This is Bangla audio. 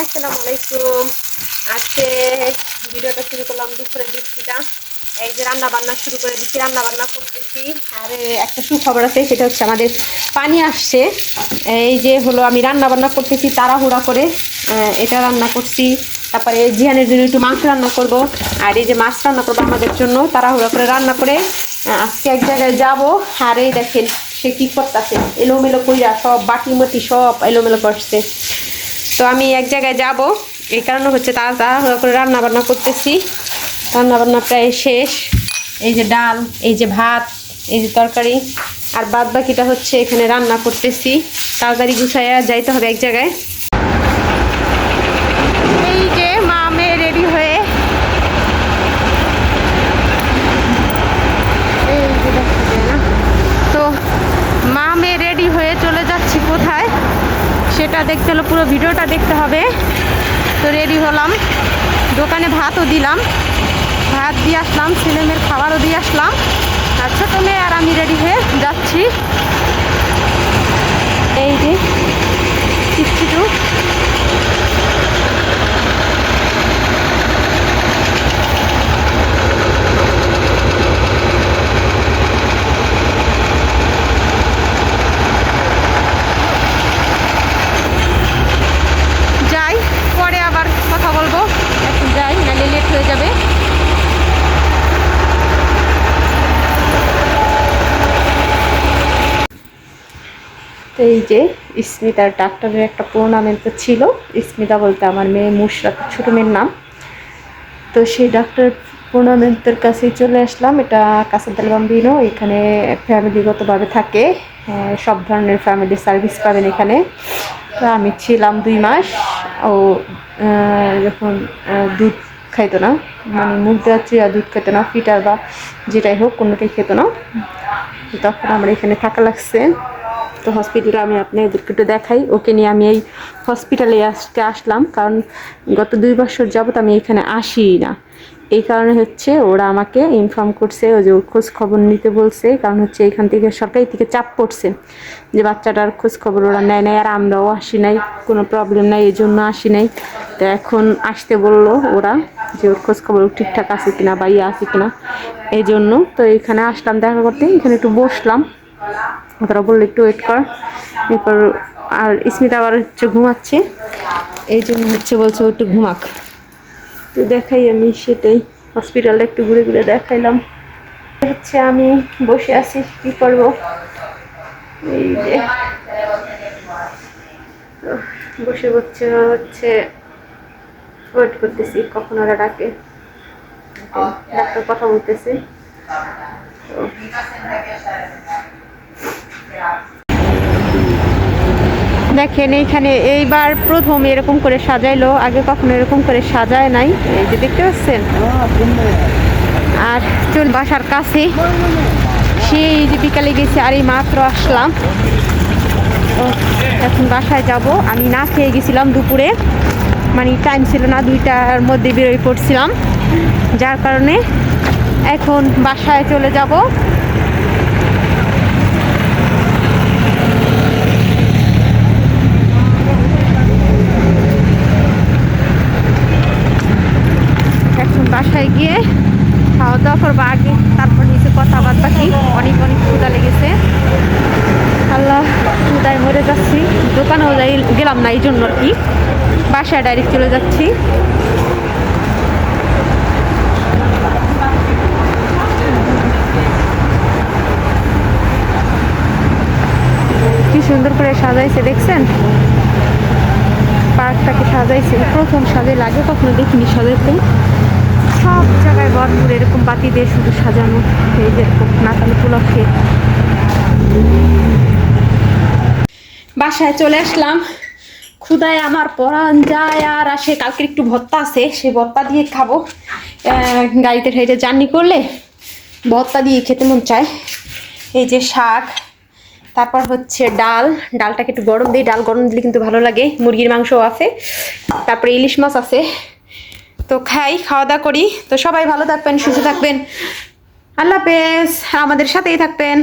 আসসালামু আলাইকুম। আজকে ভিডিওটা শুরু করলাম এই যে শুরু করে দিচ্ছি করতেছি। আর একটা সুখবর আছে, সেটা হচ্ছে আমাদের পানি আসছে। এই যে হলো আমি রান্না বান্না করতেছি, তাড়াহুড়া করে এটা রান্না করছি। তারপরে জিহানের জন্য একটু মাংস রান্না করব। আর এই যে মাছ রান্না করব আমাদের জন্য, তাড়াহুড়া করে রান্না করে আজকে এক জায়গায় যাব। আর এই দেখেন, সে কি করতেছে, এলোমেলো কইরা সব বাটি মতি সব এলোমেলো করছে। তো আমি এক জায়গায় যাব। এই কারণে হচ্ছে তারা তাড়াহুড়া করে রান্নাবান্না করতেছি। রান্না বান্না প্রায় শেষ। এই যে ডাল, এই যে ভাত, এই যে তরকারি। আর বাদ বাকিটা হচ্ছে এখানে রান্না করতেছি। তাড়াতাড়ি গুছাইয়া যাইতে হবে এক জায়গায় এই যে মা মেয়ে রেডি হয়ে এই যে দেখা যায় না তো মা মেয়ে রেডি হয়ে চলে যাচ্ছি কোথায় সেটা দেখতে হলো, পুরো ভিডিওটা দেখতে হবে। তো রেডি হলাম। দোকানে ভাতও দিলাম। ভাত দিয়ে আসলাম ছেলেমেয়ের খাবারও দিয়ে আসলাম। আর ছোটো মেয়ে আর আমি রেডি হয়ে যাচ্ছি। এই যে কিচ্ছুটু যাই পরে আবার কথা বলব এখন যাই নাহলে লেট হয়ে যাবে তো এই যে স্মিতার ডাক্তারের একটা প্রোনামেন্ট তো ছিল। স্মিতা বলতে আমার মেয়ে মুশরাত ছোটো মেয়ের নাম। তো সেই ডাক্তার প্রোনামেন্টের কাছে চলে আসলাম। এটা কাসাদাল বাম্বিনো, এখানে ফ্যামিলিগতভাবে থাকে। সব ধরনের ফ্যামিলি সার্ভিস পাবেন এখানে। তো আমি ছিলাম দুই মাস। ও যখন দুধ খাইতো না মানে মুখ দেওয়া চুয়া দুধ খেতো না, ফিটার বা যেটাই হোক, কোনোটাই খেতো না। তখন আমার এখানে থাকা লাগছে। তো হসপিটালে আমি আপনাদেরকে একটু দেখাই। ওকে নিয়ে আমি এই হসপিটালে আজকে আসলাম কারণ গত দুই বছর যাবত আমি এখানে আসি না। এই কারণে হচ্ছে ওরা আমাকে ইনফর্ম করছে ও যে ওর খোঁজ খবর নিতে বলছে কারণ হচ্ছে এখান থেকে সরকারি থেকে চাপ পড়ছে যে বাচ্চাটার খোঁজ খবর ওরা নেয় নাই, আর আমরাও আসি নাই, কোনো প্রবলেম নাই, এই জন্য আসি নাই। তো এখন আসতে বলল ওরা যে ওর খোঁজ খবর ঠিকঠাক আছে কিনা বা ইয়ে আছে কিনা, এই জন্য। তো এখানে আসলাম দেখা করতে, এখানে একটু বসলাম। ওরা বলল একটু ওয়েট কর। এরপর আর স্মিতা আবার হচ্ছে ঘুমাচ্ছে। এই জন্য হচ্ছে বলছে একটু ঘুমাক। তো দেখাই আমি সেটাই। হসপিটালটা একটু ঘুরে ঘুরে দেখাইলাম। হচ্ছে আমি বসে আছি। কি করব? এই যে। বসে বসছে হচ্ছে ওয়েট করতেছি। কখন ওরা ডাকে? ডাক্তার কথা বলতেছে। তো দেখেন, এইখানে এইবার প্রথম এরকম করে সাজাইলো, আগে কখনো এরকম করে সাজায় নাই। এই যে দেখতে পাচ্ছেন? আর চল বাসার কাছে। সেই যে বিকালে গেছি, আর এই মাত্র আসলাম। এখন বাসায় যাব। আমি না খেয়ে গেছিলাম দুপুরে। মানে টাইম ছিল না, দুইটার মধ্যে বেরোয় পড়ছিলাম। যার কারণে এখন বাসায় চলে যাব এখন বাসায় গিয়ে খাওয়া করব আগে তারপর নিচে কথাবার্তা কি? অনেক অনেক ক্ষুদা লেগেছে। আল্লাহ ক্ষুদায় মরে যাচ্ছি। দোকানেও যাই, গেলাম না এই জন্য আর কি। বাসায় ডাইরেক্ট চলে যাচ্ছি। কি সুন্দর করে সাজাইছে, দেখছেন? পার্কটাকে সাজাইছে। প্রথম সাজে লাগে, কখনো দেখিনি সাজাইতে। সব জায়গায় ভরপুর, এরকম বাতি দিয়ে শুধু সাজানো। এই যেরকম নাতাল উপলক্ষে বাসায় চলে আসলাম। ক্ষুদায় আমার পরান যায়, আর আসে, কালকের একটু ভত্তা আছে, সে ভত্তা দিয়ে খাব। গাড়িতে ঠাইতে জার্নি করলে ভত্তা দিয়ে খেতে মন চায়। এই যে শাক, তারপর হচ্ছে ডাল। ডালটাকে একটু গরম দিই, ডাল গরম দিলে কিন্তু ভালো লাগে। মুরগির মাংস আছে, তারপরে ইলিশ মাছ আছে। তো খাই খাওয়া দাওয়া করি। তো সবাই ভালো থাকবেন, সুস্থ থাকবেন। আল্লাহ হাফেজ, আমাদের সাথেই থাকবেন।